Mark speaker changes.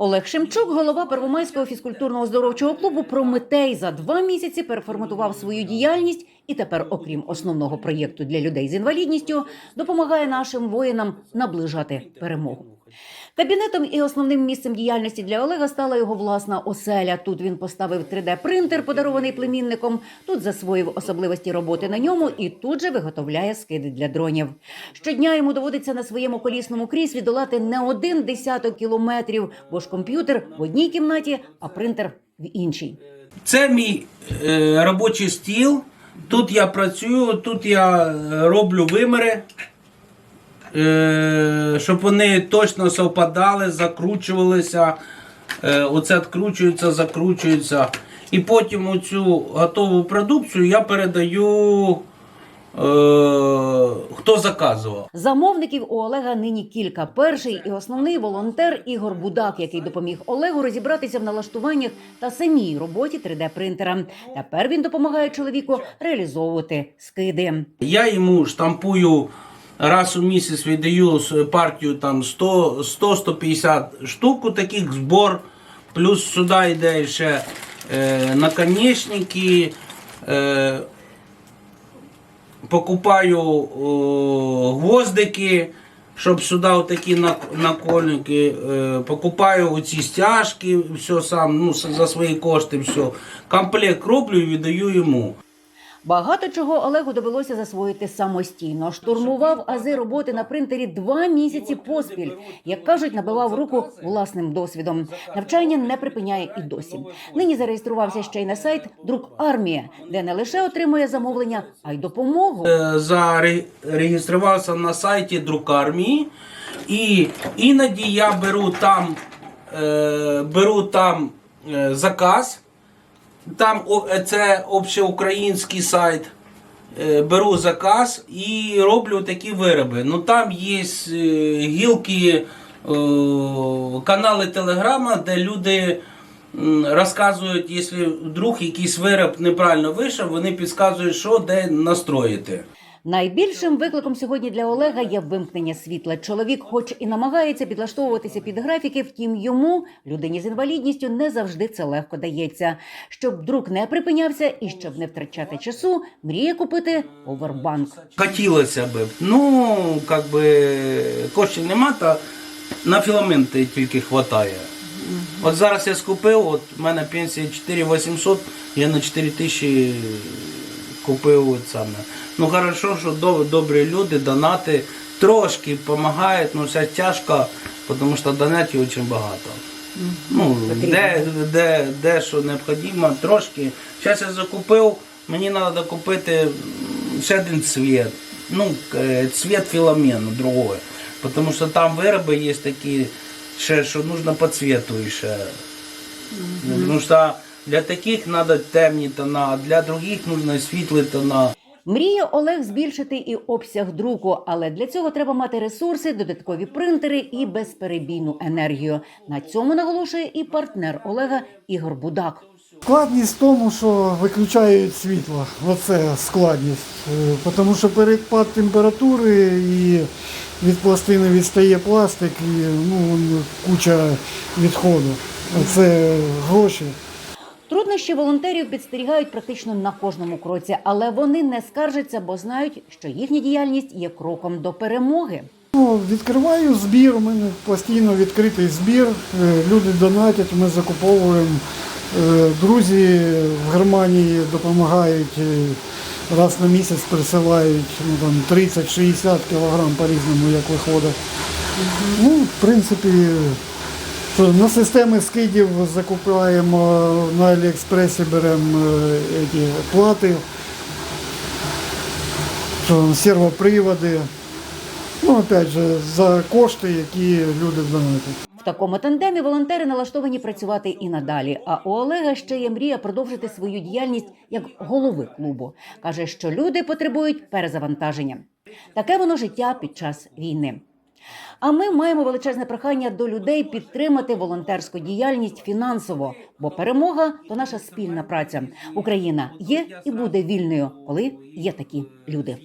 Speaker 1: Олег Шемчук, голова Первомайського фізкультурно-оздоровчого клубу Прометей, за два місяці переформатував свою діяльність і тепер, окрім основного проєкту для людей з інвалідністю, допомагає нашим воїнам наближати перемогу. Кабінетом і основним місцем діяльності для Олега стала його власна оселя. Тут він поставив 3D-принтер, подарований племінником. Тут засвоїв особливості роботи на ньому і тут же виготовляє скиди для дронів. Щодня йому доводиться на своєму колісному кріслі долати не один десяток кілометрів, бо ж комп'ютер в одній кімнаті, а принтер в іншій.
Speaker 2: Це мій е, робочий стіл. Тут я працюю, тут я е, роблю виміри, щоб вони точно совпадали, закручувалися. Е, оце відкручується, закручується. І потім оцю готову продукцію я передаю, е, хто заказував.
Speaker 1: Замовників у Олега нині кілька. Перший і основний волонтер Ігор Будак, який допоміг Олегу розібратися в налаштуваннях та самій роботі 3D-принтера. Тепер він допомагає чоловіку реалізовувати скиди.
Speaker 2: Я йому штампую раз у місяць віддаю партію там 100 100-150 штук таких збор. Плюс сюди йде ще е, наконечники. Е, покупаю о, гвоздики, щоб сюди такі накольники. Е, покупаю оці стяжки, все сам, ну, за свої кошти, все. Комплект роблю і віддаю йому.
Speaker 1: Багато чого Олегу довелося засвоїти самостійно. Штурмував ази роботи на принтері два місяці поспіль. Як кажуть, набивав руку власним досвідом. Навчання не припиняє і досі. Нині зареєструвався ще й на сайт Друк Армія, де не лише отримує замовлення, а й допомогу.
Speaker 2: Е, зареєструвався на сайті Друкармії, і іноді я беру там, е, беру там е, заказ. Там е, це общеукраїнський сайт. Е, Беру заказ і роблю такі вироби. Ну там є е, гілки, канали Телеграма, де люди розказують, якщо вдруг якийсь вироб неправильно вийшов, вони підказують, що де настроїти.
Speaker 1: Найбільшим викликом сьогодні для Олега є вимкнення світла. Чоловік, хоч і намагається підлаштовуватися під графіки, втім йому, людині з інвалідністю, не завжди це легко дається. Щоб друк не припинявся і щоб не втрачати часу, мріє купити повербанк.
Speaker 2: Хотілося б. Ну, як би коштів нема, та на філаменти тільки вистачає. От зараз я скупив, от в мене пенсія 4800, я на 4 тисячі купив от саме. Ну хорошо, що доб- добрі люди, донати трошки допомагають, ну все тяжко, тому що донатів дуже багато. Ну,
Speaker 1: Потрібно.
Speaker 2: де, де, де що необхідно, трошки. Зараз я закупив, мені треба купити ще один цвіт. Ну, е, цвіт філамену, другой. Тому що там вироби є такі, ще, що потрібно по цвету ще. Тому що для таких треба темні тона, а для других потрібно світлі тона.
Speaker 1: Мріє Олег збільшити і обсяг друку, але для цього треба мати ресурси, додаткові принтери і безперебійну енергію. На цьому наголошує і партнер Олега Ігор Будак.
Speaker 3: Складність в тому, що виключають світло. Оце складність. Е, Тому що перепад температури і від пластини відстає пластик, і ну, куча відходу. Це гроші.
Speaker 1: Труднощі волонтерів підстерігають практично на кожному кроці, але вони не скаржаться, бо знають, що їхня діяльність є кроком до перемоги.
Speaker 3: Ну, відкриваю збір, у мене постійно відкритий збір. Е, Люди донатять, ми закуповуємо. Е, Друзі в Германії допомагають е, раз на місяць присилають ну, там, 30-60 кілограм по-різному, як виходить. Ну, в принципі, на системи скидів закупаємо на Аліекспресі беремо е, плати, сервоприводи. Ну, опять же, за кошти, які люди донатять.
Speaker 1: В такому тандемі волонтери налаштовані працювати і надалі. А у Олега ще є мрія продовжити свою діяльність як голови клубу. каже, що люди потребують перезавантаження. Таке воно життя під час війни. А ми маємо величезне прохання до людей підтримати волонтерську діяльність фінансово, бо перемога то наша спільна праця. Україна є і буде вільною, коли є такі люди.